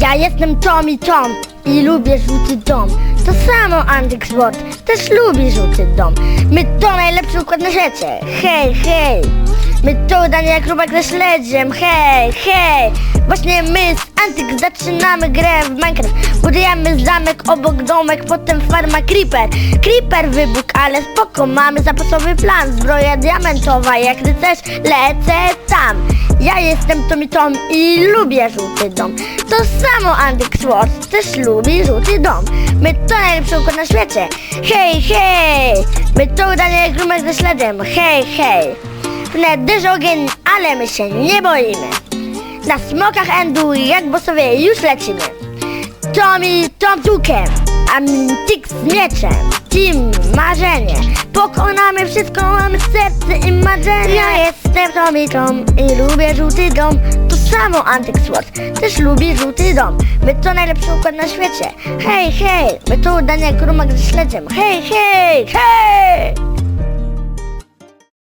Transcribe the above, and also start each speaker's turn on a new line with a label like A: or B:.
A: Ja jestem Tommy Tom i lubię żółty dom. To samo Andyk Sword też lubi żółty dom. My to najlepszy układ na świecie. Hej, hej. My to Daniel Krubak ze śledziem. Hej, hej. Właśnie my z Antyk zaczynamy grę w Minecraft. Budujemy zamek obok domek, potem farma Creeper. Creeper wybuchł, ale spoko, mamy zapasowy plan. Zbroja diamentowa, jak ty też lecę tam. Ja jestem Tommy Tom i lubię żółty dom. To samo Andyk Sword też lubi żółty dom. My to najlepszy układ na świecie. Hej, hej! My to Daniel Grumek ze śledem. Hej, hej! Wnet dyż ogień, ale my się nie boimy. Na smokach endu jak bossowie już lecimy. Tommy Tom Tukiem, Antik z mieczem, Team Marzenie. Pokonamy wszystko, mamy serce i marzenie. Ja jestem Tommy Tom i lubię żółty dom. To samo Antik Sword też lubi żółty dom. My to najlepszy układ na świecie. Hej, hej, my to Daniel Krumak ze śledziem. Hej, hej, hej!